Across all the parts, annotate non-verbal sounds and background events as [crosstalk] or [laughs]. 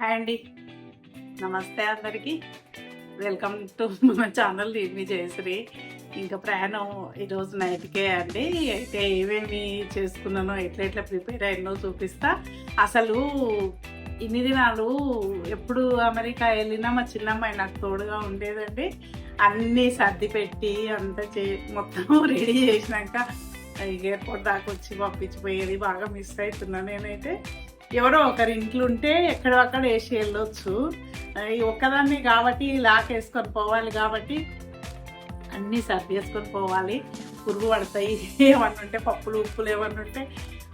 Hi అండి. నమస్తే అందరికీ. వెల్కమ్ టు మన ఛానల్ మీ జయశ్రీ. ఇంకా ప్రయాణం ఈరోజు నైట్కే అండి. అయితే ఏమేమి చేసుకున్నానో ఎట్లా ఎట్లా ప్రిపేర్ అయ్యానో చూపిస్తా. అసలు ఇన్ని దినాలు ఎప్పుడు అమెరికా వెళ్ళినా మా చిన్నమ్మాయి నాకు తోడుగా ఉండేదండి. అన్నీ సర్ది పెట్టి అంతా చే మొత్తం రెడీ చేసినాక ఎయిర్పోర్ట్ దాకా వచ్చి పంపించిపోయేది బాగా మిస్ అవుతున్నా నేనైతే. ఎవరో ఒకరి ఇంట్లో ఉంటే ఎక్కడ అక్కడ వేసి వెళ్ళొచ్చు. ఈ ఒక్కదాన్ని కాబట్టి లాకేసుకొని పోవాలి కాబట్టి అన్నీ సర్ది వేసుకొని పోవాలి. పురుగు పడతాయి ఏమన్నా ఉంటే పప్పులు ఉప్పులు ఏమన్నా ఉంటే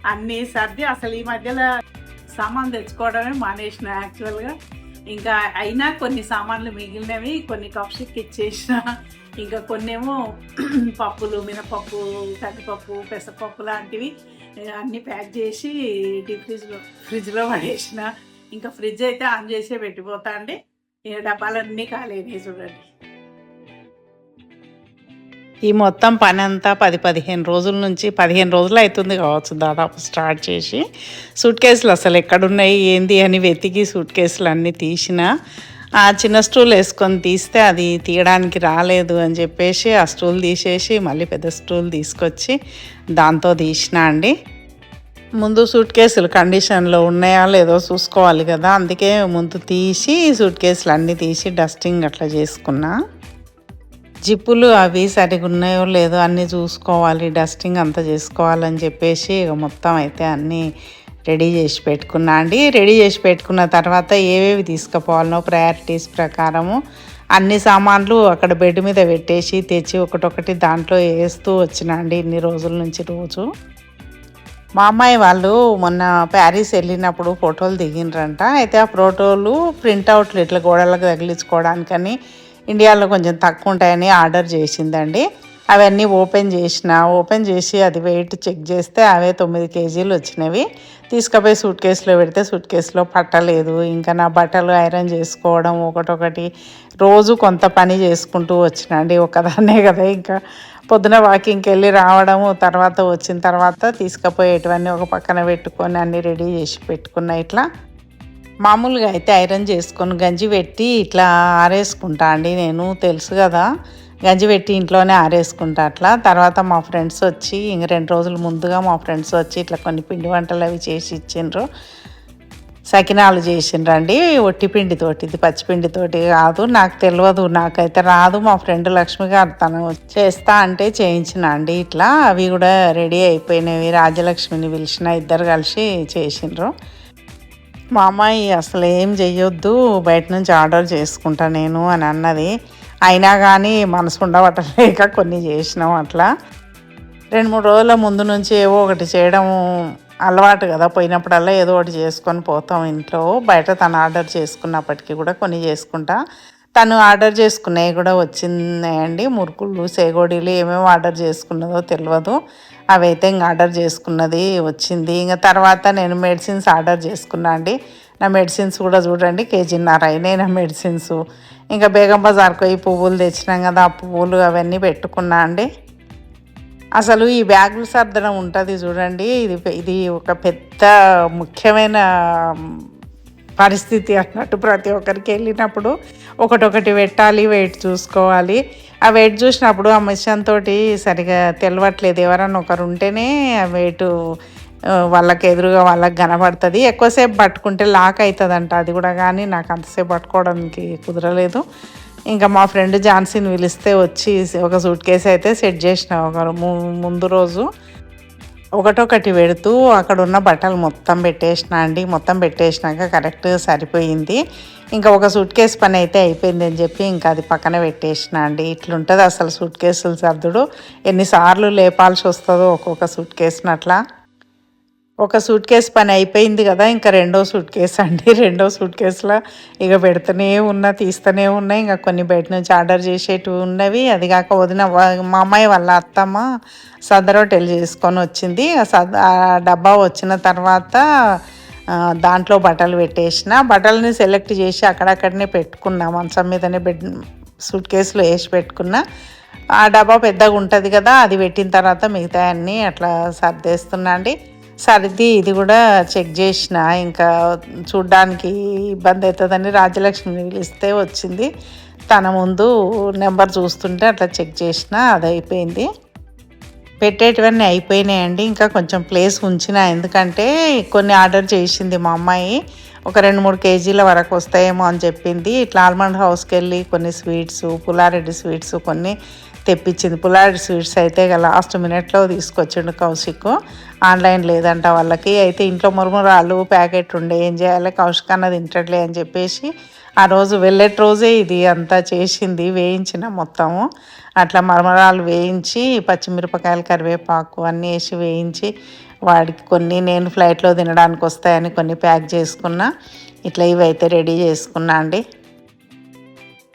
అన్నీ సర్ది అసలు ఈ మధ్యలో సామాన్ తెచ్చుకోవడమే మానేసిన యాక్చువల్గా. ఇంకా అయినా కొన్ని సామాన్లు మిగిలినవి కొన్ని కప్షిక్ ఇచ్చేసిన. ఇంకా కొన్నేమో [clears throat] పప్పులు మినపప్పు కందిపప్పు పెసరపప్పు లాంటివి అన్నీ ప్యాక్ చేసి డీప్ ఫ్రిడ్జ్లో ఫ్రిడ్జ్లో పడేసిన. ఇంకా ఫ్రిడ్జ్ అయితే ఆన్ చేసే పెట్టిపోతా అండి. ఈ డబ్బాలన్నీ ఖాళీ చూడండి. ఈ మొత్తం పని అంతా పది పదిహేను రోజుల నుంచి పదిహేను రోజులు అవుతుంది కావచ్చు దాదాపు స్టార్ట్ చేసి. సూట్ కేసులు అసలు ఎక్కడున్నాయి ఏంది అని వెతికి సూట్ కేసులు అన్నీ తీసిన. ఆ చిన్న స్టూల్ వేసుకొని తీస్తే అది తీయడానికి రాలేదు అని చెప్పేసి ఆ స్టూల్ తీసేసి మళ్ళీ పెద్ద స్టూల్ తీసుకొచ్చి దాంతో తీసిన అండి. ముందు సూట్ కేసులు కండిషన్లో ఉన్నాయా లేదో చూసుకోవాలి కదా అందుకే ముందు తీసి సూట్ కేసులు అన్నీ తీసి డస్టింగ్ అట్లా చేసుకున్నా. జిప్పులు అవి సరిగా ఉన్నాయో లేదో అన్నీ చూసుకోవాలి డస్టింగ్ అంతా చేసుకోవాలని చెప్పేసి ఇక మొత్తం అయితే అన్నీ రెడీ చేసి పెట్టుకున్నా అండి. రెడీ చేసి పెట్టుకున్న తర్వాత ఏవేవి తీసుకుపోవాలనో ప్రయారిటీస్ ప్రకారము అన్ని సామాన్లు అక్కడ బెడ్ మీద పెట్టేసి తెచ్చి ఒకటొకటి దాంట్లో వేస్తూ వచ్చిన అండి ఇన్ని రోజుల నుంచి రోజు. మా అమ్మాయి వాళ్ళు మొన్న ప్యారిస్ వెళ్ళినప్పుడు ఫోటోలు దిగినరంట. అయితే ఆ ఫోటోలు ప్రింట్అవుట్లు ఇట్లా గోడలకు తగిలించుకోవడానికని ఇండియాలో కొంచెం తక్కువ ఉంటాయని ఆర్డర్ చేసిందండి. అవన్నీ ఓపెన్ చేసిన ఓపెన్ చేసి అది వెయిట్ చెక్ చేస్తే అవే తొమ్మిది కేజీలు వచ్చినవి. తీసుకుపోయి సూట్ కేసులో పెడితే సూట్ కేసులో పట్టలేదు. ఇంకా నా బట్టలు ఐరన్ చేసుకోవడం ఒకటొకటి. రోజు కొంత పని చేసుకుంటూ వచ్చినండి ఒకదాన్నే కదా. ఇంకా పొద్దున వాకింగ్కి వెళ్ళి రావడము తర్వాత వచ్చిన తర్వాత తీసుకుపోయేటివన్నీ ఒక పక్కన పెట్టుకొని అన్నీ రెడీ చేసి పెట్టుకున్నా ఇట్లా. మామూలుగా అయితే ఐరన్ చేసుకొని గంజి పెట్టి ఇట్లా ఆరేసుకుంటా అండి నేను తెలుసు కదా. గంజి పెట్టి ఇంట్లోనే ఆరేసుకుంటా అట్లా. తర్వాత మా ఫ్రెండ్స్ వచ్చి ఇంక రెండు రోజుల ముందుగా మా ఫ్రెండ్స్ వచ్చి ఇట్లా కొన్ని పిండి వంటలు అవి చేసి ఇచ్చిండ్రు. సకినాలు చేసిండ్రండి ఒట్టి పిండితోటి ఇది పచ్చిపిండితోటి కాదు. నాకు తెలియదు నాకైతే రాదు. మా ఫ్రెండ్ లక్ష్మి గారు తను చేస్తా అంటే చేయించిన అండి ఇట్లా. అవి కూడా రెడీ అయిపోయినవి. రాజలక్ష్మిని పిలిచిన ఇద్దరు కలిసి చేసిండ్రు. మా అమ్మాయి అసలు ఏం చెయ్యొద్దు. బయట నుంచి ఆర్డర్ చేసుకుంటా నేను అని అన్నది. అయినా కానీ మనసు లేక కొన్ని చేసినాం అట్లా. రెండు మూడు రోజుల ముందు నుంచి ఏవో ఒకటి చేయడం అలవాటు కదా పోయినప్పుడల్లా ఏదో ఒకటి చేసుకొని పోతాం ఇంట్లో. బయట తను ఆర్డర్ చేసుకున్నప్పటికీ కూడా కొన్ని చేసుకుంటా. తను ఆర్డర్ చేసుకునేవి కూడా వచ్చినాయండి మురుకులు సేగోడీలు ఏమేమి ఆర్డర్ చేసుకున్నదో తెలియదు అవైతే ఇంకా ఆర్డర్ చేసుకున్నది వచ్చింది. ఇంకా తర్వాత నేను మెడిసిన్స్ ఆర్డర్ చేసుకున్నా అండి. నా మెడిసిన్స్ కూడా చూడండి కేజీన్నర అయినాయి నా మెడిసిన్స్. ఇంకా బేగం బజార్కు పోయి పువ్వులు తెచ్చినాం కదా ఆ పువ్వులు అవన్నీ పెట్టుకున్నా అండి. అసలు ఈ బ్యాగులు సర్దడం ఉంటుంది చూడండి. ఇది ఇది ఒక పెద్ద ముఖ్యమైన పరిస్థితి అన్నట్టు ప్రతి ఒక్కరికి వెళ్ళినప్పుడు ఒకటొకటి పెట్టాలి వెయిట్ చూసుకోవాలి. ఆ వెయిట్ చూసినప్పుడు ఆ మిషన్ తోటి సరిగా తెలవట్లేదు. ఎవరన్నా ఒకరు ఉంటేనే ఆ వెయిట్ వాళ్ళకి ఎదురుగా వాళ్ళకి కనబడుతుంది. ఎక్కువసేపు పట్టుకుంటే లాక్ అవుతుందంట అది కూడా కానీ నాకు అంతసేపు పట్టుకోవడానికి కుదరలేదు. ఇంకా మా ఫ్రెండ్ ఝాన్సీని పిలిస్తే వచ్చి ఒక సూట్ కేసు అయితే సెట్ చేసిన ఒక ము- ముందు రోజు. ఒకటొకటి పెడుతూ అక్కడ ఉన్న బట్టలు మొత్తం పెట్టేసిన అండి. మొత్తం పెట్టేసినాక కరెక్ట్ సరిపోయింది. ఇంకా ఒక సూట్ కేసు పని అయితే అయిపోయింది అని చెప్పి ఇంకా అది పక్కన పెట్టేసిన అండి. ఇట్లుంటుంది అసలు సూట్ కేసులు సర్దుడు. ఎన్నిసార్లు లేపాల్సి వస్తుందో ఒక్కొక్క సూట్ కేసునట్లా. ఒక సూట్ కేస్ పని అయిపోయింది కదా ఇంకా రెండో సూట్ కేస్ అండి. [laughs] రెండో సూట్ కేసులో ఇక పెడుతూనే ఉన్నా తీస్తూనే ఉన్నాయి ఇంకా కొన్ని బయట నుంచి ఆర్డర్ చేసేటివి ఉన్నవి. అది కాక వదిన మా అమ్మాయి వాళ్ళ అత్తమ్మ సదరోటెల్ చేసుకొని వచ్చింది. ఆ ఆ డబ్బా వచ్చిన తర్వాత దాంట్లో బట్టలు పెట్టేసిన. బట్టలని సెలెక్ట్ చేసి అక్కడక్కడనే పెట్టుకున్నా. మంచం మీదనే బెడ్ సూట్ కేసులో వేసి పెట్టుకున్నా. ఆ డబ్బా పెద్దగా ఉంటుంది కదా అది పెట్టిన తర్వాత మిగతా అన్నీ అట్లా సర్దేస్తున్నా అండి. సర్ది ఇది కూడా చెక్ చేసిన. ఇంకా చూడ్డానికి ఇబ్బంది అవుతుందని రాజలక్ష్మి పిలిస్తే వచ్చింది. తన ముందు నెంబర్ చూస్తుంటే అట్లా చెక్ చేసిన అది అయిపోయింది పెట్టేటివన్నీ అయిపోయినాయండి. ఇంకా కొంచెం ప్లేస్ ఉంచిన. ఎందుకంటే కొన్ని ఆర్డర్ చేసింది మా అమ్మాయి. ఒక రెండు మూడు కేజీల వరకు వస్తాయేమో అని చెప్పింది. ఇట్లా ఆల్మండ్ హౌస్కి వెళ్ళి కొన్ని స్వీట్స్ పులారెడ్డి స్వీట్స్ కొన్ని తెప్పించింది. పులాడ్ స్వీట్స్ అయితే లాస్ట్ మినిట్లో తీసుకొచ్చిండు కౌశిక్ ఆన్లైన్ లేదంట వాళ్ళకి. అయితే ఇంట్లో మురుమురాలు ప్యాకెట్ ఉండే ఏం చేయాలి? కౌశిక్ అన్నది తింటట్లే అని చెప్పేసి ఆ రోజు వెళ్ళేటి రోజే ఇది అంతా చేసింది వేయించిన మొత్తము. అట్లా మరమరాలు వేయించి పచ్చిమిరపకాయలు కరివేపాకు అన్నీ వేసి వేయించి వాడికి కొన్ని నేను ఫ్లైట్లో తినడానికి వస్తాయని కొన్ని ప్యాక్ చేసుకున్నా. ఇట్లా ఇవైతే రెడీ చేసుకున్నా అండి.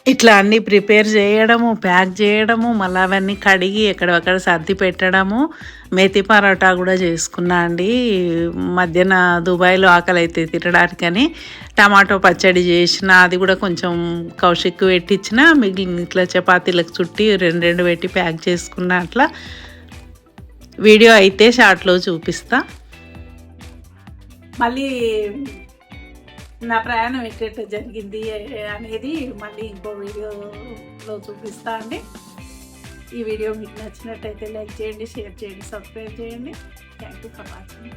ఇట్లా అన్నీ ప్రిపేర్ చేయడము ప్యాక్ చేయడము మళ్ళీ అవన్నీ కడిగి ఎక్కడెక్కడ సర్ది పెట్టడము మేతి పరోటా కూడా చేసుకున్నా అండి. మధ్యాహ్న దుబాయ్లో ఆకలి అయితే తినడానికని టమాటో పచ్చడి చేసిన అది కూడా కొంచెం కౌశిక్ పెట్టించిన మిగిలిన ఇట్లా చపాతీలకు చుట్టి రెండు రెండు పెట్టి ప్యాక్ చేసుకున్నా అట్లా. వీడియో అయితే షార్ట్లో చూపిస్తా. మళ్ళీ నా ప్రయాణం ఎట్లెట్లా జరిగింది అనేది మళ్ళీ ఇంకో వీడియోలో చూపిస్తా అండి. ఈ వీడియో మీకు నచ్చినట్టయితే లైక్ చేయండి షేర్ చేయండి సబ్స్క్రైబ్ చేయండి. Thank you for watching